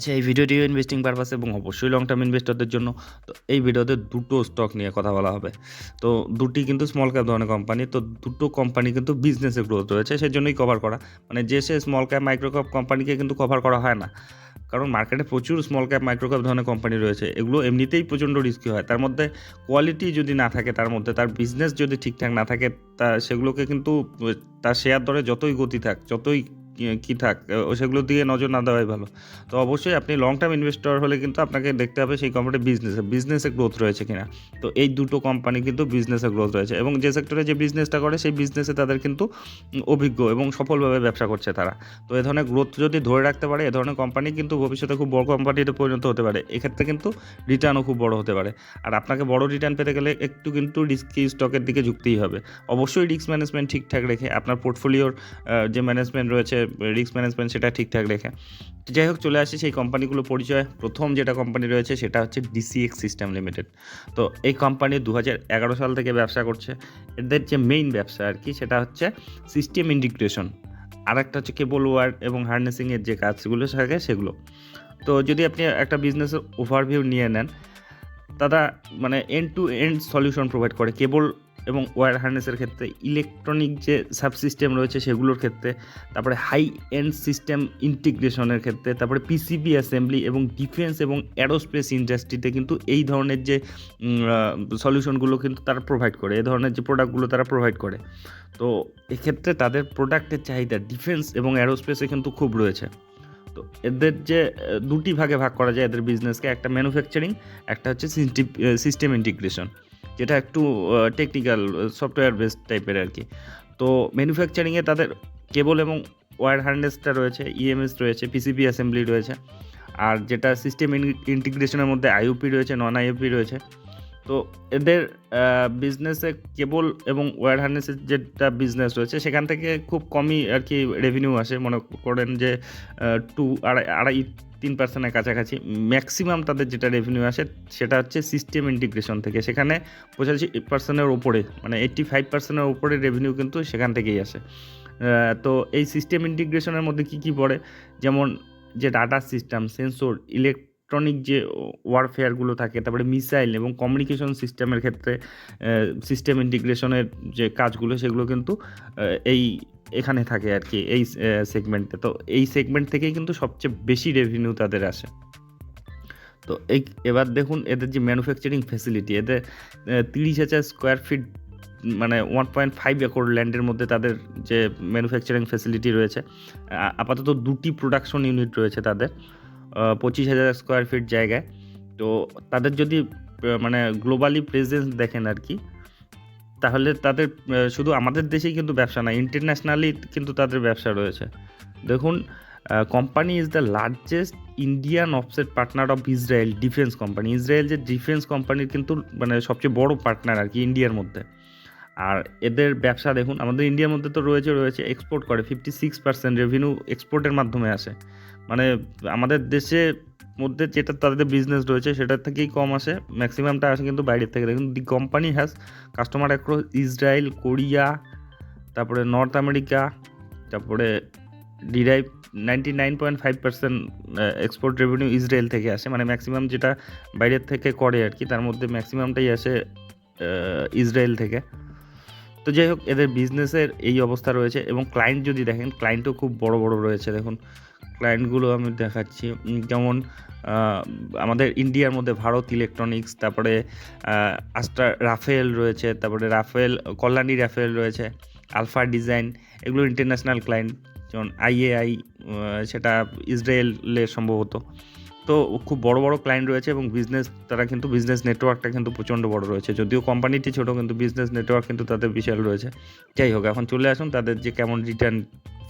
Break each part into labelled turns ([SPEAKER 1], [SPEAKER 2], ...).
[SPEAKER 1] আচ্ছা এই ভিডিওটিও investing purpose এবং অবশ্যই লং টার্ম ইনভেস্টরদের জন্য। তো এই ভিডিওতে দুটো স্টক নিয়ে কথা বলা হবে। তো দুটি কিন্তু স্মল ক্যাপ ধরনের কোম্পানি তো দুটো কোম্পানি কিন্তু বিজনেসে গ্রোথ রয়েছে সেই জন্যই কভার করা। মানে যে সে স্মল ক্যাপ মাইক্রো ক্যাপ কোম্পানিকে কিন্তু কভার করা হয় না। কারণ মার্কেটে প্রচুর স্মল ক্যাপ মাইক্রো ক্যাপ ধরনের কোম্পানি রয়েছে। এগুলো এমনিতেই প্রচণ্ড রিস্কি হয়। তার মধ্যে কোয়ালিটি যদি না থাকে, তার মধ্যে তার বিজনেস যদি ঠিকঠাক না থাকে, তা সেগুলোকে কিন্তু, তার শেয়ার দরে যতই গতি থাক, যতই কি- থাক সেগুলোর দিকে নজর না দেওয়াই ভালো। তো অবশ্যই আপনি লং টার্ম ইনভেস্টর হলে কিন্তু আপনাকে দেখতে হবে সেই কোম্পানির বিজনেসে বিজনেসে গ্রোথ রয়েছে কিনা। তো এই দুটো কোম্পানি কিন্তু বিজনেসে গ্রোথ রয়েছে এবং যে সেক্টরে যে বিজনেসটা করে, সেই বিজনেসে তাদের কিন্তু অভিজ্ঞ এবং সফলভাবে ব্যবসা করছে তারা। তো এ ধরনের গ্রোথ যদি ধরে রাখতে পারে, এ ধরনের কোম্পানি কিন্তু ভবিষ্যতে খুব বড় কোম্পানিতে পরিণত হতে পারে। এক্ষেত্রে কিন্তু রিটার্নও খুব বড় হতে পারে। আর আপনাকে বড় রিটার্ন পেতে গেলে একটু কিন্তু রিস্কি স্টকের দিকে ঝুঁকতেই হবে। অবশ্যই রিস্ক ম্যানেজমেন্ট ঠিকঠাক রেখে আপনার পোর্টফোলিওর যে ম্যানেজমেন্ট রয়েছে রিস্ক ম্যানেজমেন্ট সেটা ঠিকঠাক রেখে। যাই হোক, চলে আসি সেই কোম্পানিগুলো পরিচয়। প্রথম যেটা কোম্পানি রয়েছে সেটা হচ্ছে ডিসিএক্স সিস্টেম লিমিটেড তো এই কোম্পানি দু এগারো সাল থেকে ব্যবসা করছে। এদের যে মেইন ব্যবসা আর কি সেটা হচ্ছে সিস্টেম ইন্টিগ্রেশন আর একটা হচ্ছে কেবল ওয়ার এবং হার্নেসিংয়ের যে কাজগুলো থাকে সেগুলো। তো যদি আপনি একটা বিজনেসের ওভারভিউ নিয়ে নেন, তারা মানে end to end solution provide করে। কেবল এবং ওয়্যার হার্নেসের ক্ষেত্রে ইলেকট্রনিক যে সাবসিস্টেম রয়েছে সেগুলোর ক্ষেত্রে, তারপরে হাই এন্ড সিস্টেম ইন্টিগ্রেশনের ক্ষেত্রে, তারপরে পিসিবি অ্যাসেম্বলি এবং ডিফেন্স এবং অ্যারোস্পেস ইন্ডাস্ট্রিতে কিন্তু এই ধরনের যে সলিউশনগুলো কিন্তু তারা প্রোভাইড করে, এই ধরনের যে প্রোডাক্টগুলো তারা প্রোভাইড করে। তো এক্ষেত্রে তাদের প্রোডাক্টের চাহিদা ডিফেন্স এবং অ্যারোস্পেসে কিন্তু খুব রয়েছে। তো এদের যে, দুটি ভাগে ভাগ করা যায় এদের বিজনেসকে একটা ম্যানুফ্যাকচারিং একটা হচ্ছে সিস্টেম ইন্টিগ্রেশন যেটা একটু টেকনিক্যাল সফটওয়্যার বেসড টাইপের আর কি। তো ম্যানুফ্যাকচারিংয়ে তাদের কেবল এবং ওয়্যার হার্নেসটা রয়েছে ইএমএস রয়েছে পিসিবি অ্যাসেম্বলি রয়েছে, আর যেটা সিস্টেম ইন্টিগ্রেশনের মধ্যে আইওপি রয়েছে নন আইওপি রয়েছে। তো এদের বিজনেসে কেবল এবং ওয়্যার হার্নেসের যেটা বিজনেস রয়েছে, সেখান থেকে খুব কমই আর কি রেভিনিউ আসে। মনে করেন যে টু আড়াই আড়াই তিন পার্সেন্টের কাছাকাছি। ম্যাক্সিমাম তাদের যেটা রেভিনিউ আসে, সেটা হচ্ছে সিস্টেম ইন্টিগ্রেশন থেকে। সেখানে পঁচাশি পার্সেন্টের ওপরে মানে এইট্টি ফাইভ পার্সেন্টের ওপরে রেভিনিউ কিন্তু সেখান থেকেই আসে। তো এই সিস্টেম ইন্টিগ্রেশনের মধ্যে কী কী পড়ে? যেমন যে ডাটা সিস্টেম সেন্সর ইলেকট্রনিক যে ওয়ারফেয়ারগুলো থাকে, তারপরে মিসাইল এবং কমিউনিকেশন সিস্টেমের ক্ষেত্রে সিস্টেম ইন্টিগ্রেশনের যে কাজগুলো, সেগুলো কিন্তু এই এখানে থাকে আর কি এই সেগমেন্টে তো এই সেগমেন্ট থেকেই কিন্তু সবচেয়ে বেশি রেভিনিউ তাদের আসে। তো এই, এবার দেখুন, এদের যে ম্যানুফ্যাকচারিং ফ্যাসিলিটি এদের তিরিশ হাজার স্কোয়ার ফিট মানে ওয়ান পয়েন্ট ফাইভ একর ল্যান্ডের মধ্যে তাদের যে ম্যানুফ্যাকচারিং ফ্যাসিলিটি রয়েছে আপাতত দুটি প্রোডাকশন ইউনিট রয়েছে তাদের। পঁচিশ হাজার স্কোয়ার ফিট জায়গায়। তো তাদের যদি মানে গ্লোবালি প্রেজেন্স দেখেন আর কি, তাহলে তাদের শুধু আমাদের দেশেই কিন্তু ব্যবসা না ইন্টারন্যাশনালি কিন্তু তাদের ব্যবসা রয়েছে। দেখুন company is the largest Indian offset partner of Israel defence company Israel যে ডিফেন্স কোম্পানির কিন্তু মানে সবচেয়ে বড় পার্টনার আর কি ইন্ডিয়ার মধ্যে। আর এদের ব্যবসা দেখুন, আমাদের ইন্ডিয়ার মধ্যে তো রয়েছে রয়েছে এক্সপোর্ট করে ফিফটি সিক্স পার্সেন্ট রেভিনিউ এক্সপোর্টের মাধ্যমে আসে। মানে আমাদের দেশে মধ্যে যেটা তাদের বিজনেস রয়েছে সেটার থেকেই কম আসে। ম্যাক্সিমামটা আসে কিন্তু বাইরের থেকে। দেখুন the company has customer across Israel Korea তারপরে নর্থ আমেরিকা তারপরে derive ninety nine point five percent export revenue Israel থেকে আসে। মানে ম্যাক্সিমাম যেটা বাইরের থেকে করে আর কি, তার মধ্যে ম্যাক্সিমামটাই আসে ইসরায়েল থেকে। তো যাই হোক, এদের বিজনেসের এই অবস্থা রয়েছে এবং ক্লায়েন্ট যদি দেখেন ক্লায়েন্টও খুব বড় বড় রয়েছে। দেখুন ক্লায়েন্টগুলো আমি দেখাচ্ছি। যেমন আমাদের ইন্ডিয়ার মধ্যে ভারত ইলেকট্রনিক্স, তারপরে আস্টার রাফেল রয়েছে, তারপরে রাফেল, কল্যাণী রাফেল রয়েছে, আলফা ডিজাইন, এগুলো ইন্টারন্যাশনাল ক্লায়েন্ট যেমন আইএআই সেটা ইসরায়েলের সম্ভবত। তো খুব বড় বড় ক্লায়েন্ট রয়েছে এবং বিজনেস তারা কিন্তু বিজনেস নেটওয়ার্কটা কিন্তু প্রচণ্ড বড় রয়েছে। যদিও কোম্পানিটি ছোট, কিন্তু বিজনেস নেটওয়ার্ক কিন্তু তাদের বিশাল রয়েছে। যাই হোক, এখন চলে আসুন তাদের যে কেমন রিটার্ন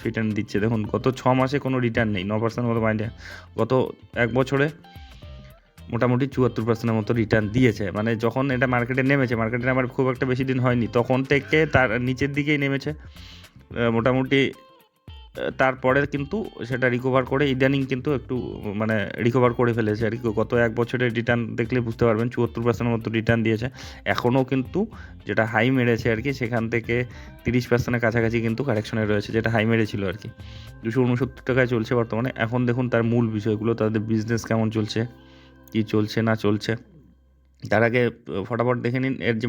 [SPEAKER 1] রিটার্ন দিচ্ছে। দেখুন, গত ছ মাসে কোনো রিটার্ন নেই, ন পার্সেন্ট মতো মাইন্ডে গত এক বছরে মোটামুটি চুয়াত্তর পার্সেন্টের মতো রিটার্ন দিয়েছে। মানে যখন এটা মার্কেটে নেমেছে মার্কেটে আমার খুব একটা বেশি দিন হয়নি, তখন থেকে তার নিচের দিকেই নেমেছে। মোটামুটি তারপরে কিন্তু সেটা রিকভার করে ইদানিং কিন্তু একটু মানে রিকভার করে ফেলেছে আর কি। গত এক বছরের রিটার্ন দেখলে বুঝতে পারবেন, চুয়াত্তর পার্সেন্টের মতো রিটার্ন দিয়েছে। এখনও কিন্তু যেটা হাই মেরেছে আর কি, সেখান থেকে তিরিশ পার্সেন্টের কাছাকাছি কিন্তু কারেকশনে রয়েছে, যেটা হাই মেরেছিল আর কি। দুশো উনসত্তর টাকায় চলছে বর্তমানে। এখন দেখুন তার মূল বিষয়গুলো, তাদের বিজনেস কেমন চলছে, কী চলছে না চলছে। তার আগে ফটাফট দেখে নিন, এর যে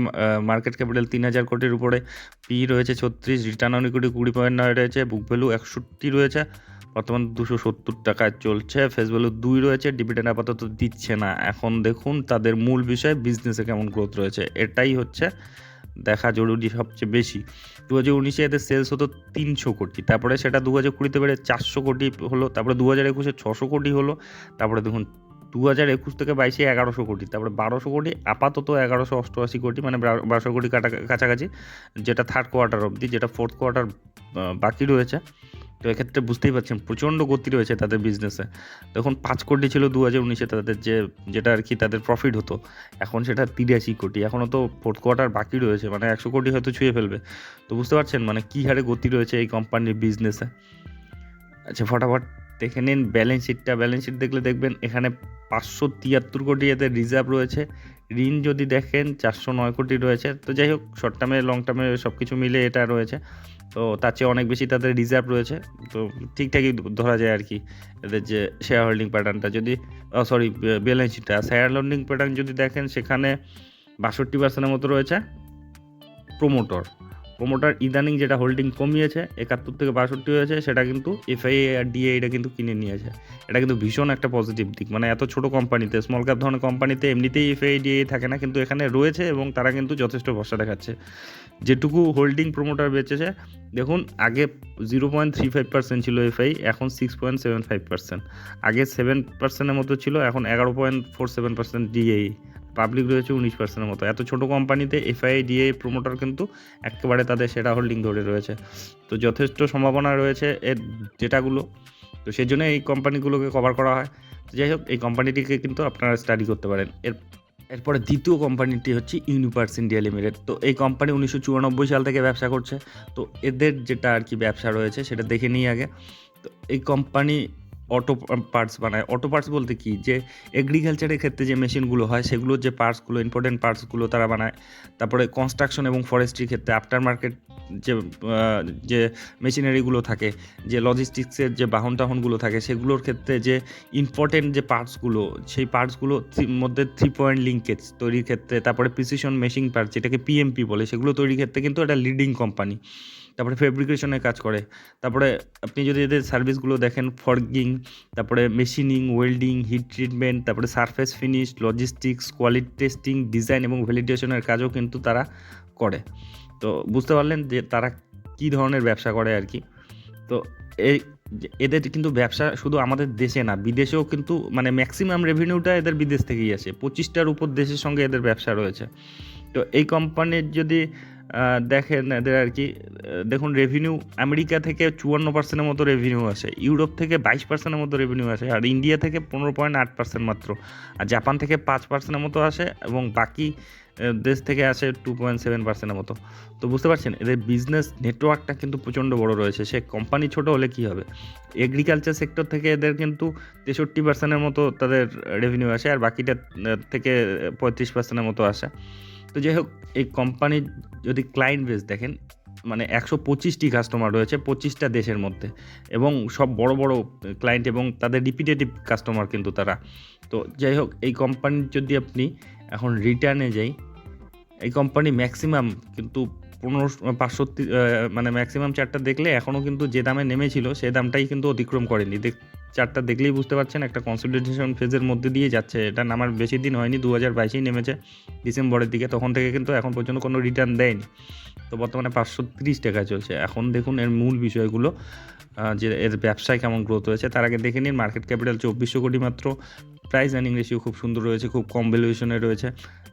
[SPEAKER 1] মার্কেট ক্যাপিটাল তিন হাজার কোটির উপরে পি রয়েছে ছত্রিশ রিটার্ন অন ইকুইটি কুড়ি পয়েন্ট নয় রয়েছে বুক ভ্যালু একষট্টি রয়েছে, বর্তমান দুশো সত্তর টাকায় চলছে ফেস ভ্যালু দুই রয়েছে ডিভিডেন্ড আপাতত দিচ্ছে না। এখন দেখুন, তাদের মূল বিষয় বিজনেসে কেমন গ্রোথ রয়েছে। এটাই হচ্ছে দেখা জরুরি সবচেয়ে বেশি। দু হাজার উনিশে এদের সেলস হতো তিনশো কোটি, তারপরে সেটা দু হাজার কুড়িতে বেড়ে চারশো কোটি হলো, তারপরে দু হাজার একুশে ছশো কোটি হলো, তারপরে দেখুন দু হাজার একুশ থেকে বাইশে এগারোশো কোটি, তারপরে বারোশো কোটি, আপাতত এগারোশো অষ্টআশি কোটি মানে বারোশো কোটি কাছাকাছি, যেটা থার্ড কোয়ার্টার অবধি, যেটা ফোর্থ কোয়ার্টার বাকি রয়েছে। তো এক্ষেত্রে বুঝতেই পারছেন, প্রচণ্ড গতি রয়েছে তাদের বিজনেসে তখন পাঁচ কোটি ছিল দু হাজার উনিশে, তাদের যে, যেটা আর কি তাদের প্রফিট হতো, এখন সেটা তিরাশি কোটি এখনও তো ফোর্থ কোয়ার্টার বাকি রয়েছে মানে একশো কোটি হয়তো ছুঁয়ে ফেলবে। তো বুঝতে পারছেন মানে কী হারে গতি রয়েছে এই কোম্পানির বিজনেসে আচ্ছা ফটাফট দেখে নিন ব্যালেন্স শিটটা ব্যালেন্স শিট দেখলে দেখবেন এখানে পাঁচশো তিয়াত্তর কোটি এদের রিজার্ভ রয়েছে। ঋণ যদি দেখেন, চারশো নয় কোটি রয়েছে। তো যাই হোক শর্ট টার্মে লং টার্মে সব কিছু মিলে এটা রয়েছে। তো তার চেয়ে অনেক বেশি তাদের রিজার্ভ রয়েছে। তো ঠিকঠাকই ধরা যায় আর কি এদের যে শেয়ার হোল্ডিং প্যাটার্নটা যদি সরি ব্যালেন্স শিটটা শেয়ার হোল্ডিং প্যাটার্ন যদি দেখেন, সেখানে বাষট্টি পার্সেন্টের মতো রয়েছে প্রোমোটর প্রোমোটার ইদানিং যেটা হোল্ডিং কমিয়েছে, একাত্তর থেকে বাষট্টি হয়েছে, সেটা কিন্তু এফআইএ আর ডিএ এটা কিন্তু কিনে নিয়েছে। এটা কিন্তু ভীষণ একটা পজিটিভ দিক। মানে এত ছোট কোম্পানিতে স্মল ক্যাপ ধরনের কোম্পানিতে এমনিতেই এফআইএ ডিএ থাকে না, কিন্তু এখানে রয়েছে এবং তারা কিন্তু যথেষ্ট ভরসা দেখাচ্ছে। যেটুকু হোল্ডিং প্রোমোটার বেঁচেছে, দেখুন, আগে zero point three five percent ছিল এফআই এখন six point seven five percent আগে সেভেন পার্সেন্টের মতো ছিল, এখন এগারো point four seven percent DII public রয়েছে উনিশ পার্সেন্টের মতো। এত ছোট কোম্পানিতে এফআই ডিএ প্রোমোটার কিন্তু একেবারে তাদের সেরা হোল্ডিং ধরে রয়েছে। তো যথেষ্ট সম্ভাবনা রয়েছে এর ডেটাগুলো তো সেই জন্য এই কোম্পানিগুলোকে কভার করা হয়। যাই হোক, এই কোম্পানিটিকে কিন্তু আপনারা স্টাডি করতে পারেন। এর, এরপরে দ্বিতীয় কোম্পানিটি হচ্ছে ইউনিভার্স ইন্ডিয়া লিমিটেড তো এই কোম্পানি উনিশশো চুরানব্বই সাল থেকে ব্যবসা করছে। তো এদের যেটা আর কি ব্যবসা রয়েছে, সেটা দেখে নিই আগে। তো এই কোম্পানি অটো পার্টস বানায়। অটো পার্টস বলতে কি? যে এগ্রিকালচারের ক্ষেত্রে যে মেশিনগুলো হয় সেগুলোর যে পার্টসগুলো ইম্পর্টেন্ট পার্টসগুলো তারা বানায়। তারপরে কনস্ট্রাকশন এবং ফরেস্ট্রির ক্ষেত্রে আফটার মার্কেট যে যে মেশিনারিগুলো থাকে, যে লজিস্টিক্সের যে বাহন টাহনগুলো থাকে, সেগুলোর ক্ষেত্রে যে ইম্পর্টেন্ট যে পার্টসগুলো সেই পার্টসগুলো মধ্যে থ্রি পয়েন্ট লিঙ্কেজ তৈরির ক্ষেত্রে, তারপরে প্রিসিশন মেশিং পার্টস যেটাকে পিএমপি বলে, সেগুলো তৈরির ক্ষেত্রে কিন্তু এটা লিডিং কোম্পানি তারপরে ফেব্রিকেশনের কাজ করে। তারপরে আপনি যদি এদের সার্ভিসগুলো দেখেন ফর্গিং তারপরে মেশিনিং ওয়েল্ডিং হিট ট্রিটমেন্ট তারপরে surface finish logistics quality testing design এবং ভ্যালিডেশনের কাজও কিন্তু তারা করে। তো বুঝতে পারলেন যে তারা কী ধরনের ব্যবসা করে আর কি? তো এই এদের কিন্তু ব্যবসা শুধু আমাদের দেশে না, বিদেশেও কিন্তু মানে ম্যাক্সিমাম রেভিনিউটা এদের বিদেশ থেকেই আসে। পঁচিশটার উপর দেশের সঙ্গে এদের ব্যবসা রয়েছে। তো এই কোম্পানির যদি দেখেন এদের আর কি দেখুন রেভিনিউ আমেরিকা থেকে চুয়ান্ন পার্সেন্টের মতো রেভিনিউ আসে, ইউরোপ থেকে বাইশ পার্সেন্টের মতো রেভিনিউ আসে, আর ইন্ডিয়া থেকে পনেরো পয়েন্ট আট পার্সেন্ট মাত্র, আর জাপান থেকে পাঁচ পার্সেন্টের মতো আসে, এবং বাকি দেশ থেকে আসে টু পয়েন্ট সেভেন পার্সেন্টের মতো। তো বুঝতে পারছেন, এদের বিজনেস নেটওয়ার্কটা কিন্তু প্রচণ্ড বড় রয়েছে, সে কোম্পানি ছোট হলে কী হবে? এগ্রিকালচার সেক্টর থেকে এদের কিন্তু তেষট্টি পার্সেন্টের মতো তাদের রেভিনিউ আসে, আর বাকিটা থেকে পঁয়ত্রিশ পার্সেন্টের মতো আসে। তো যাই হোক, এই কোম্পানির যদি ক্লায়েন্ট বেস দেখেন মানে একশো পঁচিশটি কাস্টমার রয়েছে পঁচিশটা দেশের মধ্যে এবং সব বড় বড় ক্লায়েন্ট এবং তাদের রিপিটেটিভ কাস্টমার কিন্তু তারা। তো যাই হোক, এই কোম্পানির যদি আপনি এখন রিটার্নে যাই, এই কোম্পানি ম্যাক্সিমাম কিন্তু পনেরো পাঁচশো মানে ম্যাক্সিমাম চারটা দেখলে এখনও কিন্তু যে দামে নেমেছিল, সে দামটাই কিন্তু অতিক্রম করেনি। চারটা দেখলেই বুঝতে পারছেন, একটা কনসলিডেশন ফেজের মধ্যে দিয়ে যাচ্ছে। এটা নামার বেশি দিন হয়নি দু হাজার বাইশেই নেমেছে ডিসেম্বরের দিকে। তখন থেকে কিন্তু এখন পর্যন্ত কোনো রিটার্ন দেয়নি। তো বর্তমানে পাঁচশো তিরিশ টাকা চলছে। এখন দেখুন এর মূল বিষয়গুলো যে এর ব্যবসায় কেমন গ্রোথ হয়েছে, তার আগে দেখে নিন মার্কেট ক্যাপিটাল চব্বিশশো কোটি মাত্র। প্রাইস আর্নিং রেশিও খুব সুন্দর রয়েছে, খুব কম ভ্যালুয়েশনে রয়েছে।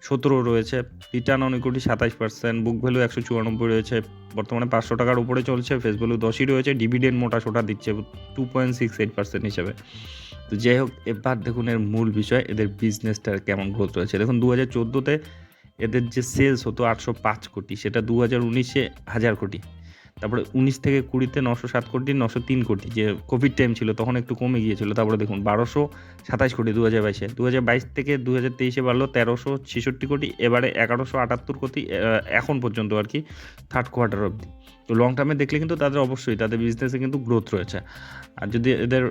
[SPEAKER 1] সতেরো রয়েছে, রিটার্ন অন ইকুইটি সাতাশ পার্সেন্ট, বুক ভ্যালু একশো চুরানব্বই রয়েছে, বর্তমানে পাঁচশো টাকার উপরে চলছে, ফেস ভ্যালু দশই রয়েছে, ডিভিডেন্ড মোটা সোটা দিচ্ছে, two point six eight percent হিসাবে। তো যাই হোক, এবার দেখুন এর মূল বিষয়, এদের বিজনেসটার কেমন গ্রোথ রয়েছে। দেখুন দু হাজার চোদ্দোতে এদের যে সেলস হতো আটশো পাঁচ কোটি, সেটা দু হাজার উনিশে হাজার কোটি। তারপরে উনিশ থেকে কুড়িতে নশো সাত কোটি, নশো তিন কোটি, যে কোভিড টাইম ছিল তখন একটু কমে গিয়েছিল। তারপরে দেখুন, বারোশো সাতাশ কোটি দু হাজার বাইশে। দু হাজার বাইশ থেকে দু হাজার তেইশে বাড়লো তেরোশো ছেষট্টি কোটি, এবারে এগারোশো আটাত্তর কোটি এখন পর্যন্ত আর কি থার্ড কোয়ার্টার অবধি। তো লং টার্মে দেখলে কিন্তু তাদের অবশ্যই, তাদের বিজনেসে কিন্তু গ্রোথ রয়েছে। আর যদি এদের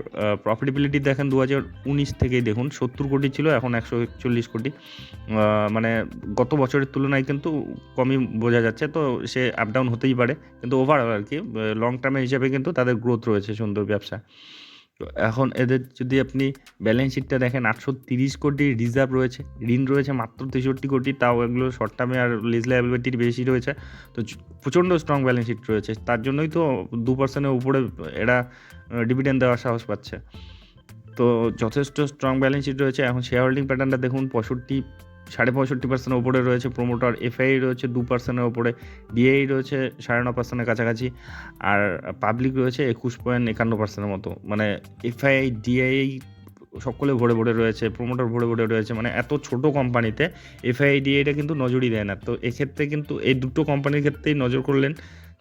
[SPEAKER 1] প্রফিটেবিলিটি দেখেন, দু হাজার উনিশ থেকেই দেখুন, সত্তর কোটি ছিল, এখন একশো একচল্লিশ কোটি। মানে গত বছরের তুলনায় কিন্তু কমই বোঝা যাচ্ছে, তো সে আপ ডাউন হতেই পারে। কিন্তু আর কি। লং টার্মের হিসাবে কিন্তু তাদের গ্রোথ রয়েছে সুন্দর ব্যবসা। তো এখন এদের যদি আপনি ব্যালেন্স শিটটা দেখেন, আটশো তিরিশ কোটি রিজার্ভ রয়েছে, ঋণ রয়েছে মাত্র তেষট্টি কোটি, তাও এগুলো শর্ট টার্মে আর লিজ লাইবিলিটির বেশি রয়েছে। তো প্রচণ্ড স্ট্রং ব্যালেন্স শিট রয়েছে, তার জন্যই তো দু পার্সেন্টের উপরে এরা ডিভিডেন্ড দেওয়ার সাহস পাচ্ছে। তো যথেষ্ট স্ট্রং ব্যালেন্স শিট রয়েছে, এখন শেয়ার হোল্ডিং প্যাটার্নটা দেখুন, পঁয়ষট্টি সাড়ে পঁয়ষট্টি পার্সেন্টের ওপরে রয়েছে প্রোমোটার এফআই রয়েছে, দু পার্সেন্টের ওপরে ডিআই রয়েছে, সাড়ে ন পার্সেন্টের কাছাকাছি। আর পাবলিক রয়েছে একুশ পয়েন্ট একান্ন পার্সেন্টের মতো। মানে এফআই ডিআই সকলে ভরে ভরে রয়েছে প্রোমোটার ভরে ভরে রয়েছে। মানে এত ছোট কোম্পানিতে এফআই ডিআইটা কিন্তু নজরই দেয় না। তো এক্ষেত্রে কিন্তু এই দুটো কোম্পানির ক্ষেত্রেই নজর করলেন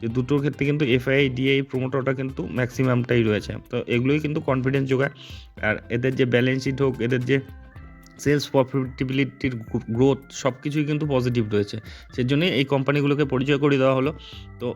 [SPEAKER 1] যে দুটোর ক্ষেত্রে কিন্তু এফআই ডিআই প্রোমোটারটা কিন্তু ম্যাক্সিমামটাই রয়েছে। তো এগুলোই কিন্তু কনফিডেন্স যোগায়। আর এদের যে ব্যালেন্স শিট হোক, এদের যে সেলস প্রফিটেবিলিটির গ্রোথ সব কিছুই কিন্তু পজিটিভ রয়েছে। সেই জন্যই এই কোম্পানিগুলোকে পরিচয় করে দেওয়া হলো। তো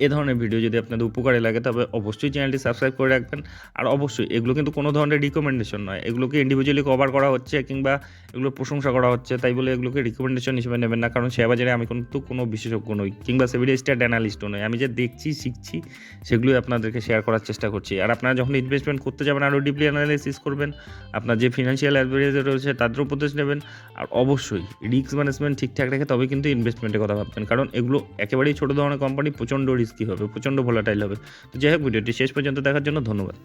[SPEAKER 1] এ ধরনের ভিডিও যদি আপনাদের উপকারে লাগে, তবে অবশ্যই চ্যানেলটি সাবস্ক্রাইব করে রাখবেন। আর অবশ্যই এগুলো কিন্তু কোনো ধরনের রিকমেন্ডেশন নয়। এগুলোকে ইন্ডিভিজুয়ালি কভার করা হচ্ছে কিংবা এগুলো প্রশংসা করা হচ্ছে, তাই বলে এগুলোকে রিকমেন্ডেশন হিসেবে নেবেন না। কারণ শেয়ার বাজারে আমি কিন্তু কোনো বিশেষজ্ঞ নই, কিংবা সেভিডি স্টার অ্যানালিস্টও নই। আমি যে দেখছি, শিখছি, সেগুলোই আপনাদেরকে শেয়ার করার চেষ্টা করছি। আর আপনারা যখন ইনভেস্টমেন্ট করতে যাবেন, আরও ডিপলি অ্যানালাইসিস করবেন, আপনার যে ফিনান্সিয়াল অ্যাডভাইজার রয়েছে, তাদের উপদেশ নেবেন। আর অবশ্যই রিস্ক ম্যানেজমেন্ট ঠিকঠাক রেখে তবে কিন্তু ইনভেস্টমেন্টের কথা ভাববেন। কারণ এগুলো একেবারেই ছোটো ধরনের কোম্পানি প্রচণ্ড রিস্কি হবে প্রচণ্ড ভোলাটাইল হবে। তো যাই হোক ভিডিওটি শেষ পর্যন্ত দেখার জন্য ধন্যবাদ।